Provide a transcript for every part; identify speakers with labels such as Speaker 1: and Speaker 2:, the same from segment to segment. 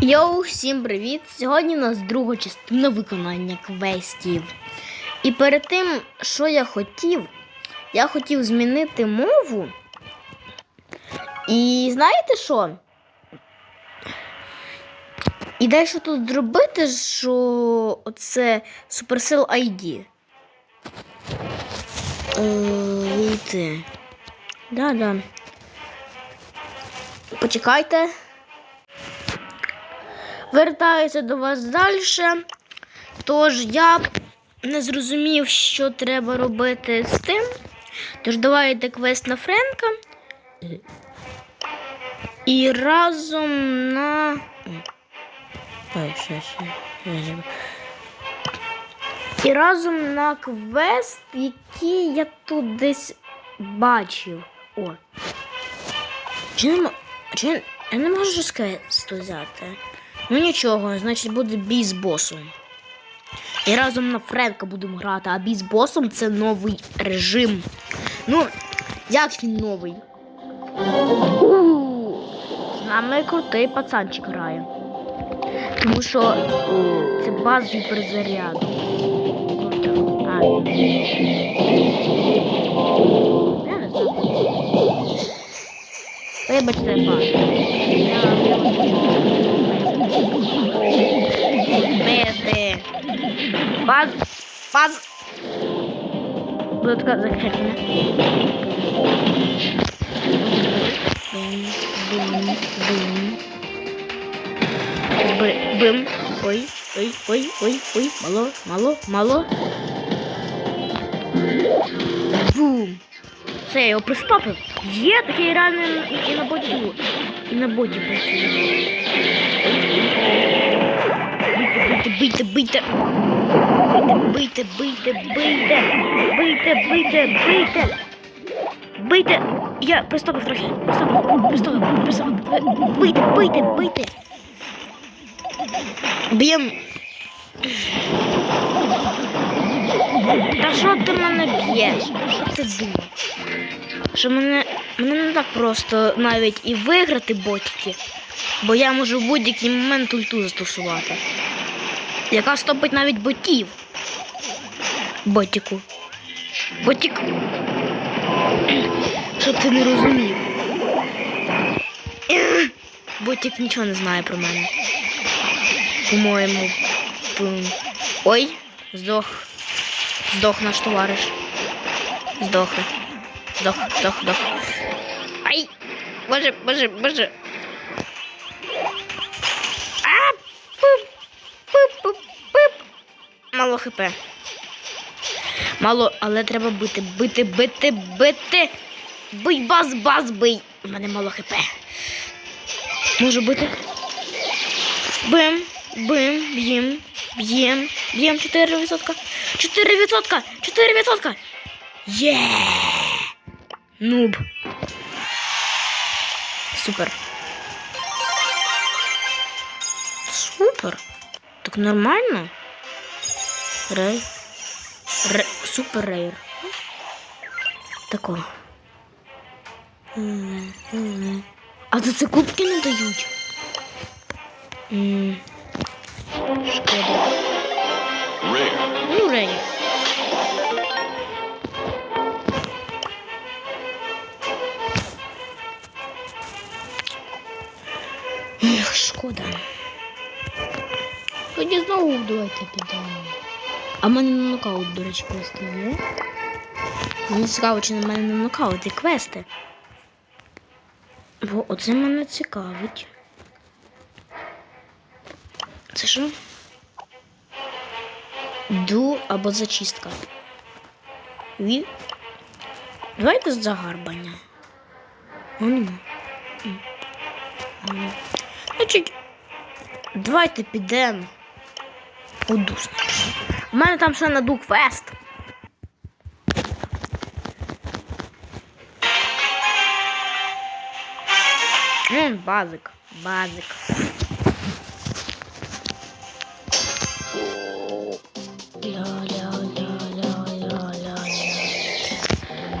Speaker 1: Йоу, всім привіт! Сьогодні у нас друга частина виконання квестів. І перед тим, що я хотів, я хотів змінити мову. І знаєте що? І дещо тут зробити, що це Supercell ID. Е, Вийти. Да-да. Почекайте. Вертаюся до вас далі. Тож я не зрозумів, що треба робити з тим. Тож давайте квест на Френка. І разом на. І разом на квест, який я тут десь бачив. О. Чи не, чи я не можу з квесту взяти? Ну нічого, значить буде бій босом. І разом на Френка будемо грати, а бій босом це новий режим. Ну, як він новий? З нами крутий пацанчик грає. Тому що це базовий перезаряд. А. Я не пан. Бити. Баз. Баз. Будка закріплена. Бим, бим, бим. Б- Бим. Ой, ой, ой, ой, ой. Мало, мало, мало. Бум. Все, я його пристопив. Є такий реально і на боті. І на боті працює. Бийте, бийте, бийте. Бийте, бийте, бийте. Бийте, бийте, бийте. Бийте. Я пристопив трохи. Пристопив, пристопив, пристопив. Бийте, бийте, бийте. Б'єм. Та що ти мене б'єш? Що ти думаєш? Що мене, мене не так просто навіть і виграти ботики, бо я можу в будь-який момент ульту застосувати. Яка стопить навіть ботів. Ботіку. Ботік. Щоб ти не розумів. Ботік нічого не знає про мене. По-моєму. Ой, здох. Здох наш товариш. Здох. Здох, здох, здох. Ай! Боже, боже, боже. 100 хп. Мало, але треба бити, бити, бити, бити. Бий, баз, баз, бий. У мене мало хп. Можу бити. Бим, бим, б'єм, б'єм, б'єм, 4 відсотка. 4 відсотка, 4 відсотка. Є! Нуб. Супер. Супер. Так нормально? Рей. Ре... Супер рейр. Тако. А за це кубки не дають. Шкода. Ну, рейр. Шкода. Тоді знову давайте підемо. А в мене на нокаут, до речі, квести є. Мені цікаво, чи на мене на нокаут є квести. Бо оце мене цікавить. Це що? Ду або зачистка. Ві... Давайте загарбання. Значить, давайте підемо у душ. У мене там ще на ду квест. М, базик, базик.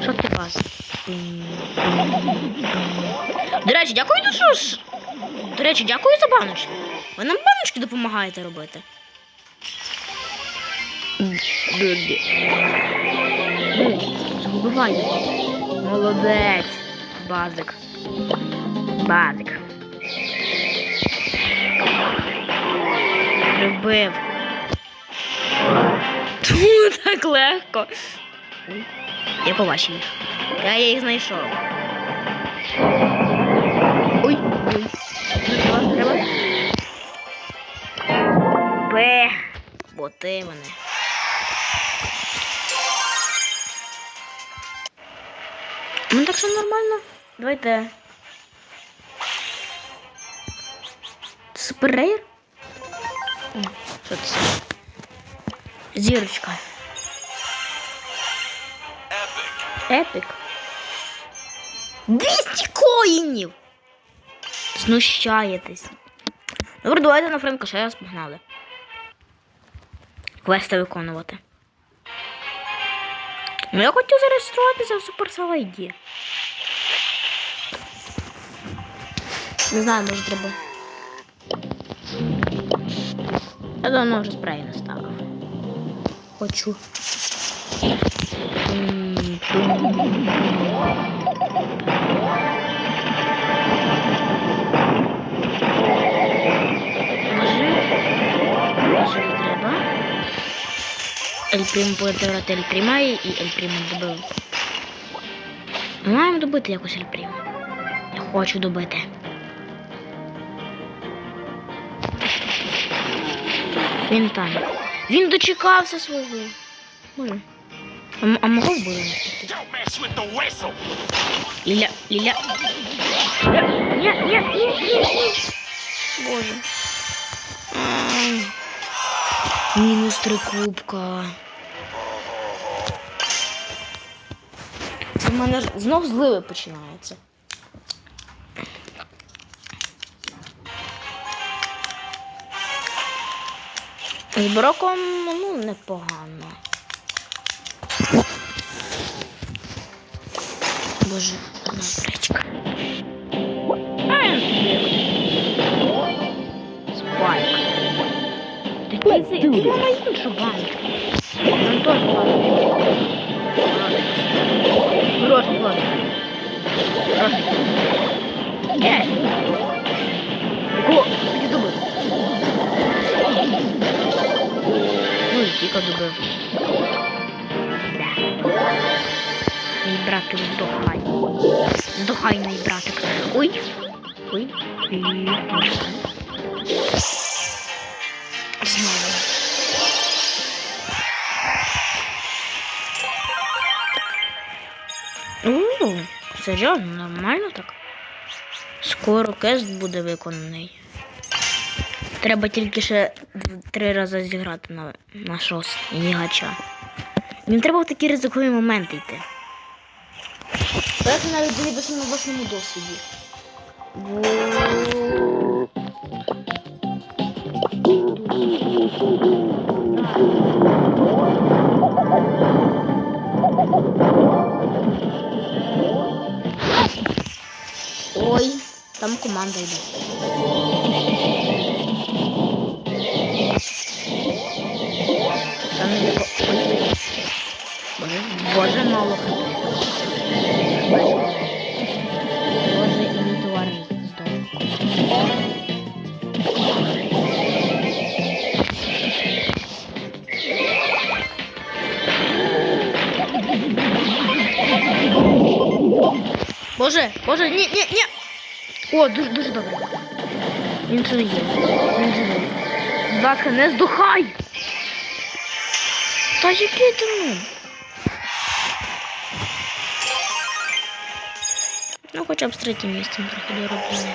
Speaker 1: Що ти базик? До речі, дякую, ну що ж. До речі, дякую за баночку. Ви нам баночки допомагаєте робити. Забувай. Молодець. Базик. Базик. Любив. Чому так легко? Я побачив їх. Я їх знайшов. Ой, ой. Треба. Бе. Боти вони. Ну так що нормально. Давайте. Супер рейр? О, Що це? Зірочка. Епік. 200 коїнів! Знущаєтесь. Добре, давайте на Френка ще раз погнали. Квести виконувати. Ну, я хотів зареєструватися в Supercell ID. Не знаю, може треба. Я давно вже спрей не ставив. Хочу. Може, Ель Примо подавати Ель Пріма і Ель Прімо добив. Ми маємо добити якось Ель Прімо. Я хочу добити. Він там. Він дочекався свого. Може. А, а мого
Speaker 2: whistle.
Speaker 1: Ліля, Ліля. Ні, ні, ні, ні, ні. Боже. Мінус три кубка. У мене знов зливи починаються. З броком, ну, непогано. Боже, одна бречка. Спайк. Це який на іншу банку. Там теж банку. Гроші, гроші. Гроші. Є. О, скільки добив. Ну і тільки добив. Мій братик здохай. Здохай, мій братик. Ой. Ой. І... серйозно, нормально так? Скоро кест буде виконаний. Треба тільки ще три рази зіграти на, на шос і гача. Мені треба в такі ризикові моменти йти. Це навіть дивитися на власному досвіді. Бо... Ой, там команда йде. Там йде ко- Ой. Боже, боже, мало хп. Боже, і мій товариш здох. Боже, боже, ні, ні, ні. О, дуже, дуже добре. Він ще є. Він живий. Будь ласка, не здухай. Та який ти ну? Ну, хоча б з третім місцем трохи дороблено.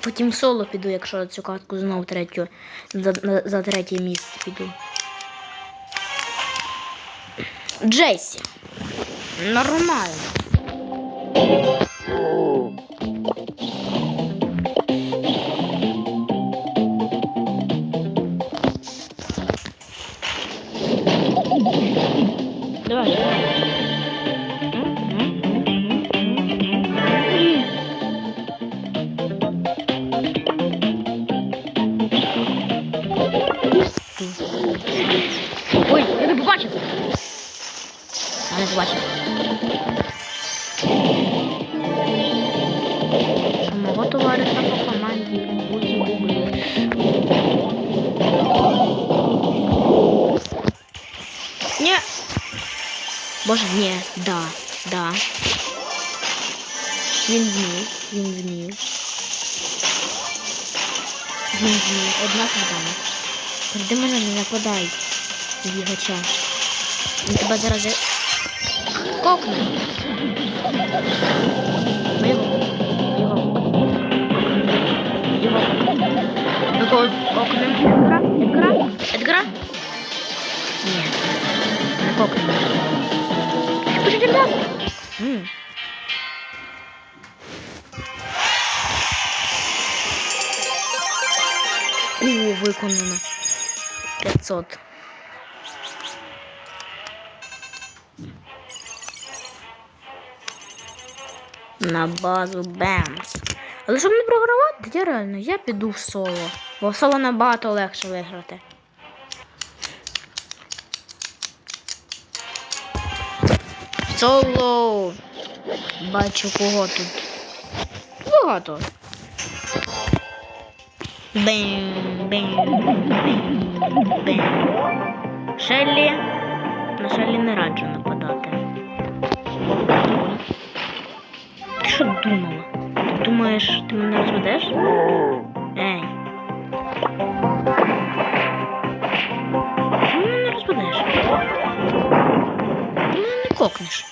Speaker 1: Потім соло піду, якщо цю катку знову третю за, за третє місце піду. Джесі. Нормально. Давай. Одна. Переди мене, не нападай. Гігача. Він тебе зараз за... кокне. Ми його. Його. Його. Ми кого кокнем? Едгара? Едгара? Едгара? Ні. Не кокнем. Раз. М. виконано. 500. На базу Бемс. Але щоб не програвати, я реально, я піду в соло. Бо в соло набагато легше виграти. Соло. Бачу кого тут. Багато. Бем, бем, бем, бем. Шеллі. На Шеллі не раджу нападати. Ти що думала? Ти думаєш, ти мене розведеш? Ей. Ти мене не розведеш. Ти мене не кокнеш.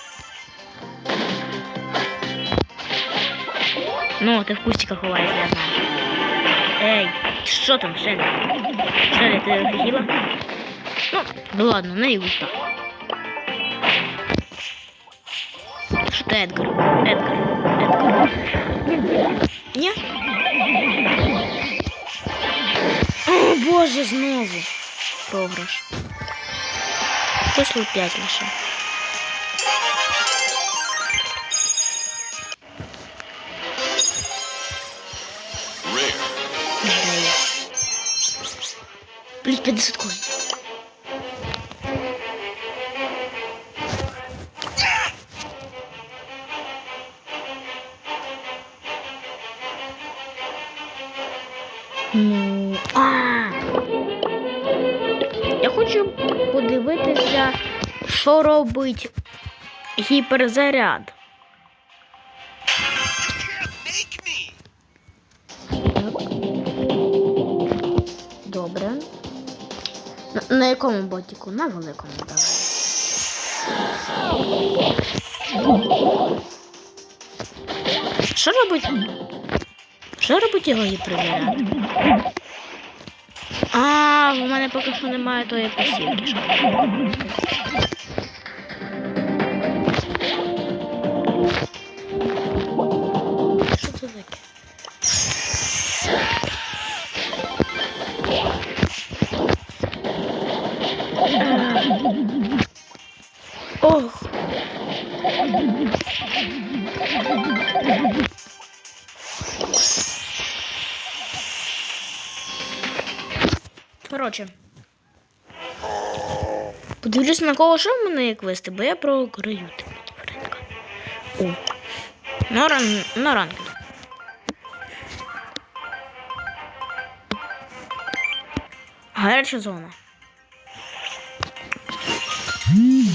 Speaker 1: Ну, ти в кустиках ховаєшся, я знаю. Ей, що там, Шелі? Шелі, ти офігіла? Ну, да ладно, не ульта. Що ти, Едгар? Едгар, Едгар. Ні? О, Боже, знову. Програш. Пішло 5 лише. Плюс 50 коїн. Ну, а. Я хочу подивитися, що робить гіперзаряд. Якому ботіку? На великому давай. Що робить? Що робить його гіперзаряд? А, в мене поки що немає тої посілки. Подивлюсь на кого що в мене як вести, бо я програю Френка. О. На ран... на ранку. Гаряча зона.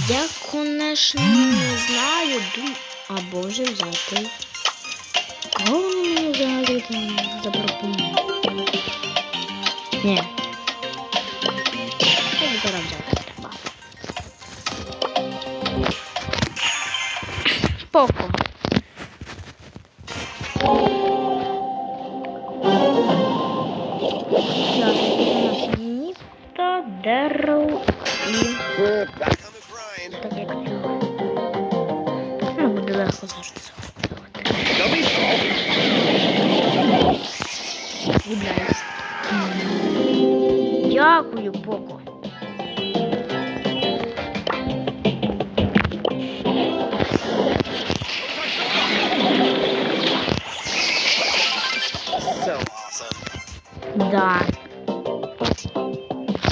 Speaker 1: Я, конечно, не знаю, дум... А боже взяти. Кого мені взагалі запропонує? Ні. Поко. Так, у Дерл і... Так як. Ну, буде легко. Губляюсь. Дякую, Поко. Да.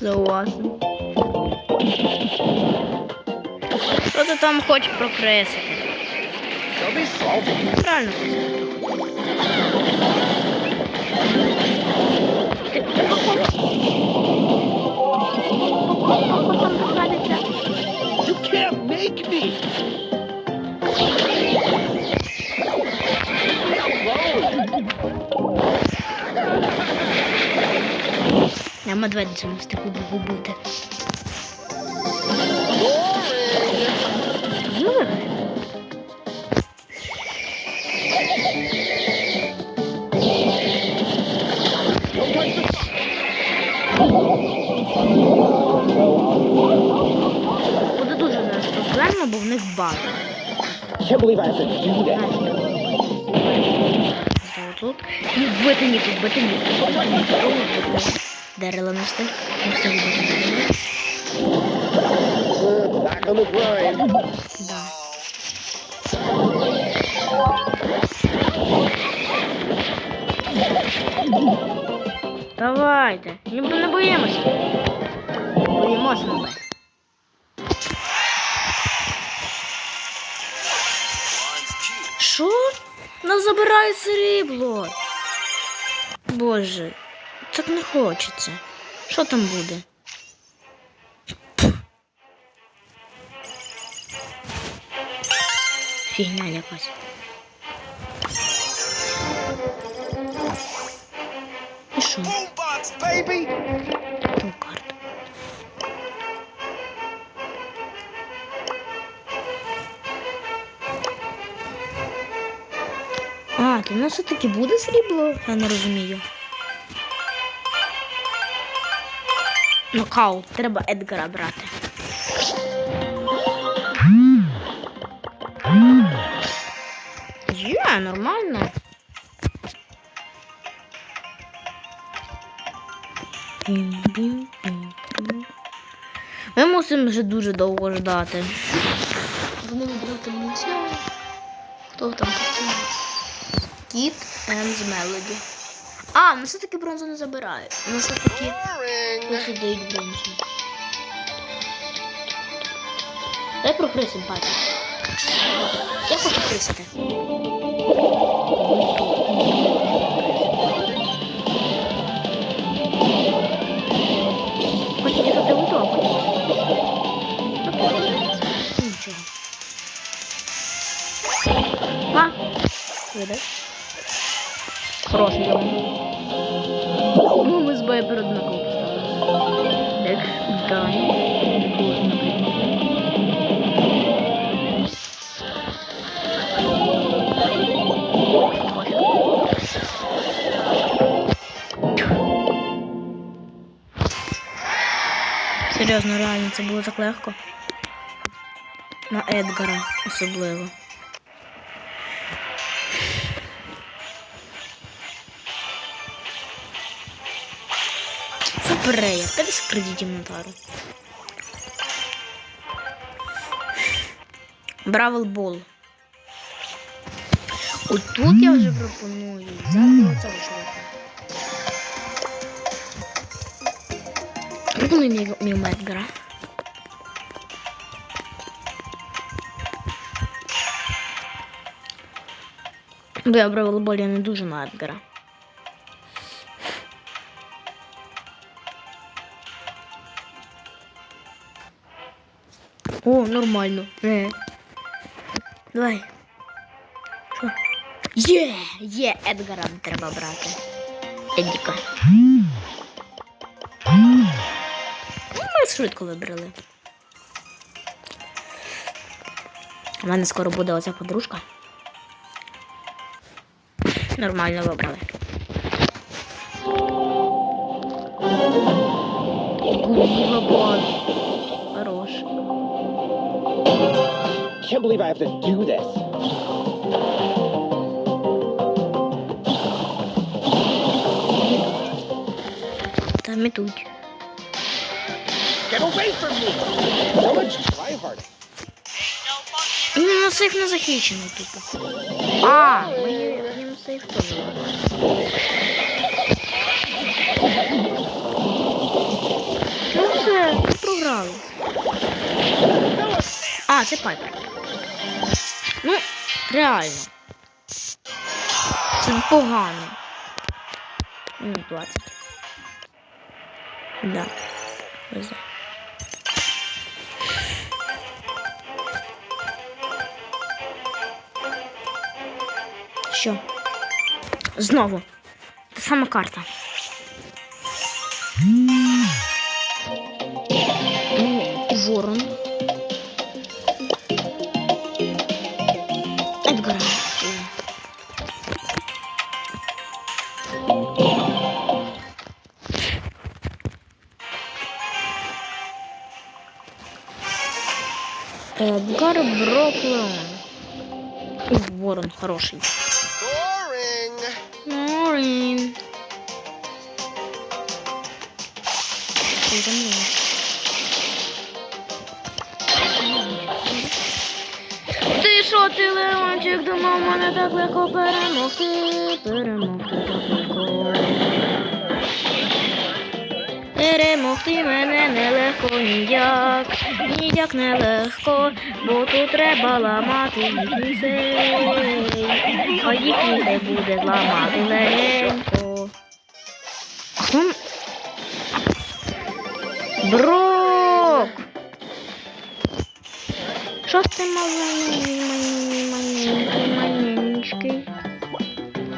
Speaker 1: Согласен. Що ти там хочеш прокресити? Правильно. Ти?
Speaker 2: You can't make me.
Speaker 1: Я медведицю не встигу бути. Ну, Буде дуже зараз проблемно, бо в них баг.
Speaker 2: Can't believe I have to do that.
Speaker 1: Тут. І бити ні тут, бити ні тут. Дерево.
Speaker 2: Uh, Back on the grind.
Speaker 1: Да. Давайте. Не, не боїмося. Боїмося ми. Що? Нас забирає срібло. Боже, так не хочеться. Що там буде? Фігня якась. І що?
Speaker 2: Boombox, baby.
Speaker 1: Ту карту. А, то в нас все-таки буде срібло? Я не розумію. Нокаут, треба Едгара брати. Є, нормально. Ми мусимо вже дуже довго ждати. Вони брати місця. Хто там? Кіт and Melody. А, ну все-таки бронзу не забирають. Ну все-таки і дають бронзу. Дай прокрий симпатію. Я хочу крисити. Хочу дістати ульту, а. Нічого. А, видиш? Хороший дом. Серйозно, реально, це було так легко. На Едгара особливо. Суперея, 50 кредитів на тару. Бравл Бол. От тут я вже пропоную взяти оцього чоловіка. Пропоную мій, мій Медгара. Бо я Бравл Бол, я не дуже на Едгара. О, нормально. Е. Давай. Що? Є! Є! Едгара не треба брати. Едіка. Ми швидко вибрали. У мене скоро буде оця подружка. Нормально вибрали. Хорош.
Speaker 2: Can't believe I have to do this.
Speaker 1: Там ідуть.
Speaker 2: Get away from me. So much try hard.
Speaker 1: Ну, сейф не захищений, типу. А, мені ним сейф теж. Ну все, програли. А, це Пайпер. Ну, реально. Це непогано. Мінус 20. Да. Везе. Що? Знову. Та сама карта. Ну, ворон. Эдгар Броклеон. Ух, Ворон хороший. Норін. Ти що, ти Леончик, думав мене так легко перемогти, перемогти так легко. Перемогти мене нелегко ніяк, ніяк нелегко, бо тут треба ламати сей, а їхній сей буде зламати легенько. Брок! Що ти маленький, маленький, маленький? Маленький.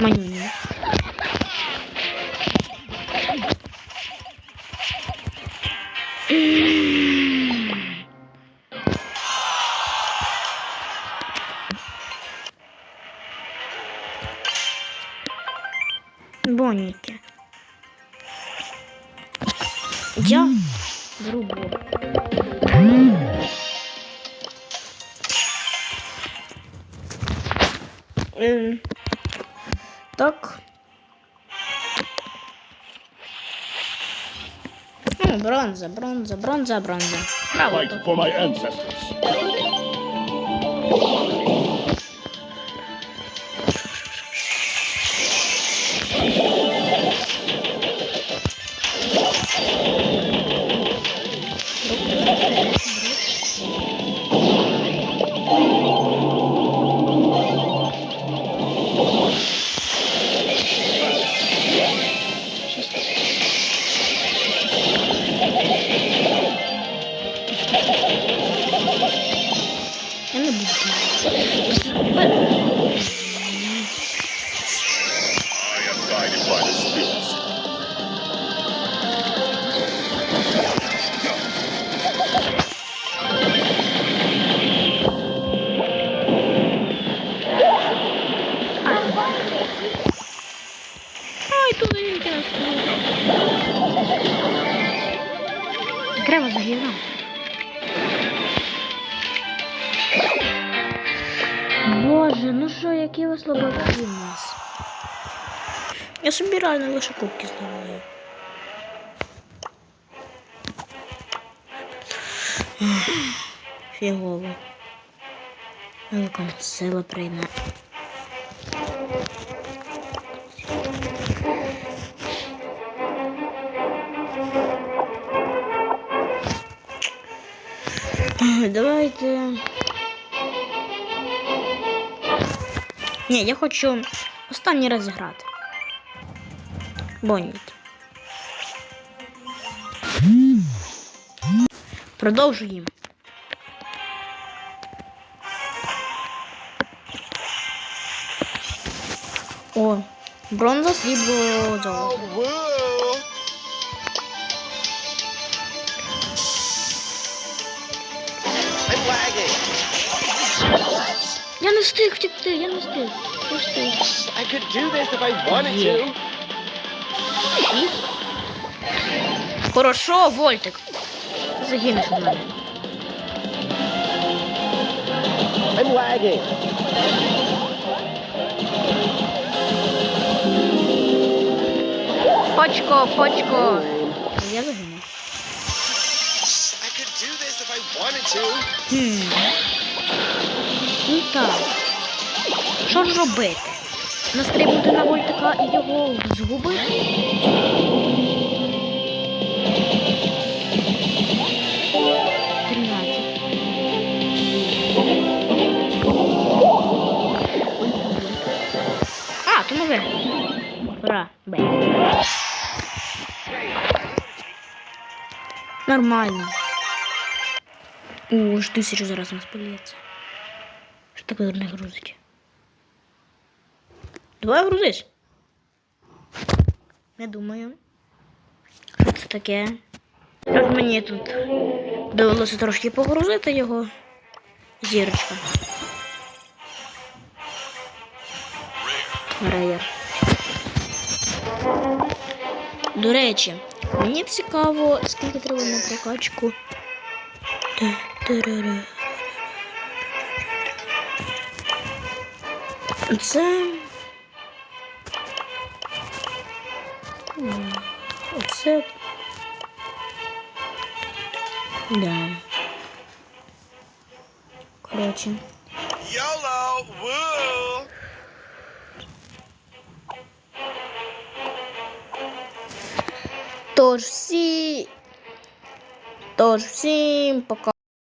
Speaker 1: Боніки. Hmm, brąza, brąza, brąza, brąza.
Speaker 2: Brawo. For my ancestors.
Speaker 1: Реально лише кубки здобуваю. Фігово. Велика сила прийме. Давайте. Ні, я хочу останній раз грати. Боніт. Продовжуємо. О, бронза, срібло, золото.
Speaker 3: Oh, woo. I'm lagging.
Speaker 1: Я не встиг втекти, я не встиг. Не встиг.
Speaker 3: I could do this if I wanted to.
Speaker 1: Хорошо, Вольтик. Загинеш від мене.
Speaker 3: I'm lagging.
Speaker 1: Почко, почко. Я загинув.
Speaker 3: I could do this if I wanted to.
Speaker 1: Хм. Ну так. Що ж робити? настрибнути на вольтика і його згубити. А, то нове. Ура, Нормально. Уж тысячу зараз нас поліється. Що таке не грузить? Давай грузись. Я думаю. Що це таке? Ось мені тут довелося трошки погрузити його. Зірочка. Рейер. До речі, мені цікаво, скільки треба на прокачку. Це. Да. Коротше.
Speaker 3: YOLO! Woo!
Speaker 1: Тож всі. Тож всім пока.